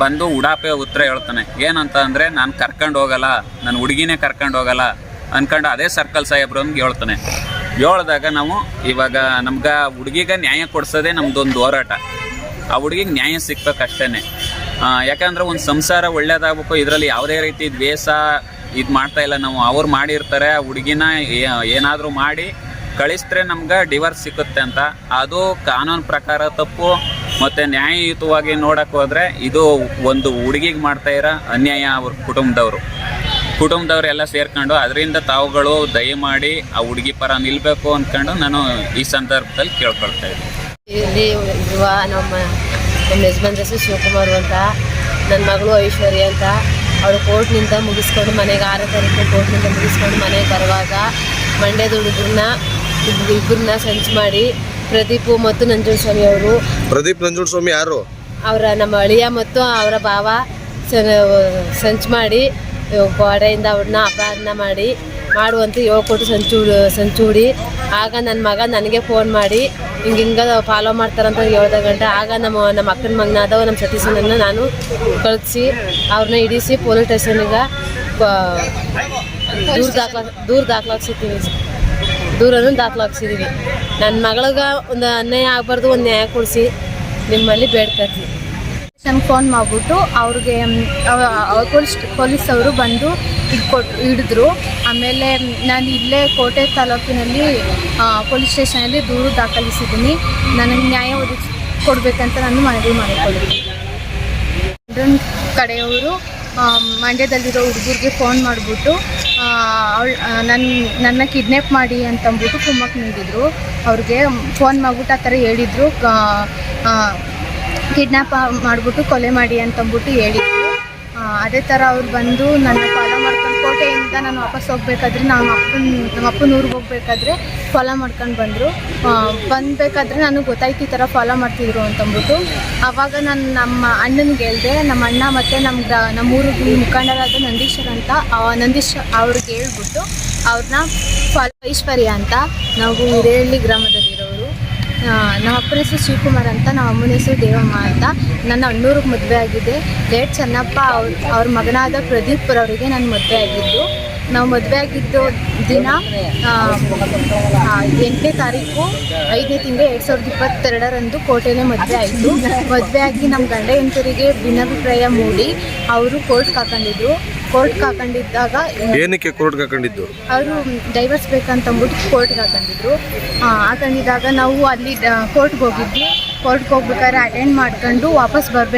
ಬಂದು ಉಡಾಪೆ ಉತ್ತರ ಹೇಳ್ತಾನೆ. ಏನಂತ ಅಂದರೆ ನಾನು ಕರ್ಕೊಂಡು ಹೋಗಲ್ಲ ನನ್ನ ಹುಡುಗಿನೇ ಕರ್ಕೊಂಡು ಹೋಗಲ್ಲ ಅನ್ಕೊಂಡು ಅದೇ ಸರ್ಕಲ್ ಸಾಹೇಬ್ರು ಹೇಳ್ತಾನೆ. ಹೇಳ್ದಾಗ ನಾವು ಇವಾಗ ನಮ್ಗೆ ಹುಡುಗಿಗೆ ನ್ಯಾಯ ಕೊಡ್ಸೋದೇ ನಮ್ದೊಂದು ಹೋರಾಟ. ಆ ಹುಡುಗಿಗೆ ನ್ಯಾಯ ಸಿಕ್ಬೇಕು ಆ, ಯಾಕಂದ್ರೆ ಒಂದು ಸಂಸಾರ ಒಳ್ಳೇದಾಗಬೇಕು ಇದರಲ್ಲಿ ಯಾವುದೇ ರೀತಿ ದ್ವೇಷ ಇದು ಮಾಡ್ತಾ ಇಲ್ಲ ನಾವು. ಅವ್ರು ಮಾಡಿರ್ತಾರೆ ಆ ಹುಡುಗಿನ ಏನಾದರೂ ಮಾಡಿ ಕಳಿಸಿದ್ರೆ ನಮ್ಗೆ ಡಿವರ್ಸ್ ಸಿಗುತ್ತೆ ಅಂತ. ಅದು ಕಾನೂನು ಪ್ರಕಾರ ತಪ್ಪು ಮತ್ತು ನ್ಯಾಯಯುತವಾಗಿ ನೋಡಕ್ಕೆ ಹೋದರೆ ಇದು ಒಂದು ಹುಡುಗಿಗೆ ಮಾಡ್ತಾ ಇರೋ ಅನ್ಯಾಯ ಅವ್ರ ಕುಟುಂಬದವರು. ಕುಟುಂಬದವರೆಲ್ಲ ಸೇರ್ಕೊಂಡು ಅದರಿಂದ ತಾವುಗಳು ದಯಮಾಡಿ ಆ ಹುಡುಗಿ ಪರ ನಿಲ್ಲಬೇಕು ಅಂದ್ಕೊಂಡು ನಾನು ಈ ಸಂದರ್ಭದಲ್ಲಿ ಕೇಳ್ಕೊಳ್ತಾ ಇಲ್ಲಿ ನಮ್ಮ ನಮ್ಮ ಶಿವಕುಮಾರ್ ಅಂತ ನನ್ನ ಮಗಳು ಐಶ್ವರ್ಯ ಅಂತ. ಅವಳು ಕೋರ್ಟ್ನಿಂದ ಮುಗಿಸ್ಕೊಂಡು ಮನೆಗೆ ಆರು ತಾರೀಕು ಕೋರ್ಟ್ನಿಂದ ಮುಗಿಸ್ಕೊಂಡು ಮನೆಗೆ ಬರುವಾಗ ಮಂಡ್ಯದ ಹುಡುಗರನ್ನ ಇಬ್ಬರನ್ನ ಸಂಚು ಮಾಡಿ ಪ್ರದೀಪು ಮತ್ತು ನಂಜುಸ್ವಾಮಿ ಅವರು. ಪ್ರದೀಪ್ ನಂಜುನ್ ಸ್ವಾಮಿ ಯಾರು? ಅವರ ನಮ್ಮ ಅಳಿಯ ಮತ್ತು ಅವರ ಭಾವ ಸಂಚು ಮಾಡಿ ಗೋಡೆಯಿಂದ ಅವ್ರನ್ನ ಅಪಹರಣ ಮಾಡಿ ಮಾಡುವಂತ ಹೇಳ್ಕೊಟ್ಟು ಸಂಚು ಸಂಚೂಡಿ. ಆಗ ನನ್ನ ಮಗ ನನಗೆ ಫೋನ್ ಮಾಡಿ ಹಿಂಗೆ ಹಿಂಗೆ ಫಾಲೋ ಮಾಡ್ತಾರಂತ ಹೇಳ್ದ ಗಂಟೆ ಆಗ ನಮ್ಮ ನಮ್ಮ ಅಕ್ಕನ ಮಗನಾದವ ನಮ್ಮ ಸತೀಶನನ್ನ ನಾನು ಕಳಿಸಿ ಅವ್ರನ್ನ ಇಡಿಸಿ ಪೊಲೀಸ್ ಸ್ಟೇಷನ್ಗೆ ದೂರ ದಾಖಲಾ ದೂರ ದಾಖಲಾಗ್ಸಿದ್ದೀವಿ ದೂರನ್ನು ದಾಖಲಾಗ್ಸಿದ್ದೀವಿ ನನ್ನ ಮಗಳಿಗೆ ಒಂದು ಅನ್ಯಾಯ ಆಗಬಾರ್ದು ಒಂದು ನ್ಯಾಯ ಕೊಡಿಸಿ ನಿಮ್ಮಲ್ಲಿ ಬೇಡ್ಕೊತೀವಿ ಸ್ಟೇಷನ್ಗೆ ಫೋನ್ ಮಾಡಿಬಿಟ್ಟು ಅವ್ರಿಗೆ ಪೊಲೀಸ್ ಪೊಲೀಸ್ ಅವರು ಬಂದು ಹಿಡ್ಕೊಟ್ ಹಿಡಿದ್ರು. ಆಮೇಲೆ ನಾನು ಇಲ್ಲೇ ಕೋಟೆ ತಾಲೂಕಿನಲ್ಲಿ ಪೊಲೀಸ್ ಸ್ಟೇಷನಲ್ಲಿ ದೂರು ದಾಖಲಿಸಿದ್ದೀನಿ ನನಗೆ ನ್ಯಾಯ ಒದಗಿಸಿ ಕೊಡಬೇಕಂತ ನಾನು ಮನವಿ ಮಾಡಿಕೊಳ್ಳಿ. ಕಡೆಯವರು ಮಂಡ್ಯದಲ್ಲಿರೋ ಹುಡುಗರಿಗೆ ಫೋನ್ ಮಾಡಿಬಿಟ್ಟು ಅವಳು ನನ್ನ ನನ್ನ ಕಿಡ್ನ್ಯಾಪ್ ಮಾಡಿ ಅಂತಂದ್ಬಿಟ್ಟು ಕುಮ್ಮಕ್ಕೆ ನೀಡಿದರು ಅವ್ರಿಗೆ ಫೋನ್ ಮಾಡ್ಬಿಟ್ಟು ಆ ಥರ ಹೇಳಿದರು. ಕಿಡ್ನ್ಯಾಪ್ ಮಾಡಿಬಿಟ್ಟು ಕೊಲೆ ಮಾಡಿ ಅಂತಂದ್ಬಿಟ್ಟು ಹೇಳಿದ್ರು. ಅದೇ ಥರ ಅವ್ರು ಬಂದು ನನ್ನ ಫಾಲೋ ಮಾಡ್ಕೊಂಡು ಕೋಟೆಯಿಂದ ನಾನು ವಾಪಸ್ ಹೋಗ್ಬೇಕಾದ್ರೆ ನಮ್ಮ ಅಪ್ಪನ ನಮ್ಮ ಅಪ್ಪನ ಊರಿಗೆ ಹೋಗ್ಬೇಕಾದ್ರೆ ಫಾಲೋ ಮಾಡ್ಕೊಂಡು ಬಂದರು. ಬಂದಬೇಕಾದ್ರೆ ನನಗೆ ಗೊತ್ತಾಯ್ತು ಈ ಥರ ಫಾಲೋ ಮಾಡ್ತಿದ್ರು ಅಂತಂದ್ಬಿಟ್ಟು. ಆವಾಗ ನಾನು ನಮ್ಮ ಅಣ್ಣನಿಗೆ ಹೇಳಿದೆ, ನಮ್ಮ ಅಣ್ಣ ಮತ್ತು ನಮ್ಮ ಗ್ರಾ ನಮ್ಮ ಊರಿಗೆ ಮುಖಂಡರಾದ ನಂದೀಶ್ವರ್ ಅಂತ ನಂದೀಶ್ ಅವ್ರಿಗೆ ಹೇಳ್ಬಿಟ್ಟು ಅವ್ರನ್ನ ಫಾಲೋ ಐಶ್ವರ್ಯ ಅಂತ, ನಾವು ಹಿರೇಹಳ್ಳಿ ಗ್ರಾಮದಲ್ಲಿರೋರು. ನಮ್ಮ ಅಪ್ಪನ ಹೆಸರು ಶಿವಕುಮಾರ್ ಅಂತ, ನಮ್ಮ ಅಮ್ಮನ ಹೆಸರು ದೇವಮ್ಮ ಅಂತ. ನನ್ನ ಅಣ್ಣೂರಿಗೆ ಮದುವೆ ಆಗಿದೆ. ಲೇಟ್ ಚೆನ್ನಪ್ಪ ಅವ್ರ ಅವ್ರ ಮಗನಾದ ಪ್ರದೀಪ್ ಅವರಿಗೆ ನಾನು ಮದುವೆ ಆಗಿದ್ದು. ನಾವು ಮದುವೆ ಆಗಿದ್ದು ದಿನ ಎಂಟನೇ ತಾರೀಕು ಐದನೇ ತಿಂಗಳು ಎರಡು ಸಾವಿರದ ಇಪ್ಪತ್ತೆರಡರಂದು ಕೋಟೆಯಲ್ಲೇ ಮದುವೆ ಆಯಿತು. ಮದುವೆ ಆಗಿ ನಮ್ಮ ಗಂಡ ಹೆಂಡತಿರಿಗೆ ಭಿನ್ನಾಭಿಪ್ರಾಯ ಮೂಡಿ ಅವರು ಕೋರ್ಟ್ ಕಾಕೊಂಡಿದ್ರು. ಕೋರ್ಟ್ ಕಾಕೊಂಡಿದ್ದಾಗ ಏನಕ್ಕೆ ಕೋರ್ಟ್ ಕಾಕೊಂಡಿದ್ದು? ಅವರು ಡೈವರ್ಸ್ ಬೇಕಂತ ಅಂದ್ಬಿಟ್ಟು ಕೋರ್ಟ್ಗೆ ಹಾಕೊಂಡಿದ್ರು ಹಾಕೊಂಡಿದ್ದಾಗ ನಾವು ಅಲ್ಲಿ ಕೋರ್ಟ್ಗೆ ಹೋಗಿದ್ವಿ. ಕೋರ್ಟ್ಗೆ ಹೋಗ್ಬೇಕಾದ್ರೆ ಅಟೆಂಡ್ ಮಾಡ್ಕೊಂಡು ವಾಪಸ್ ಬರ್ಬೇಕು.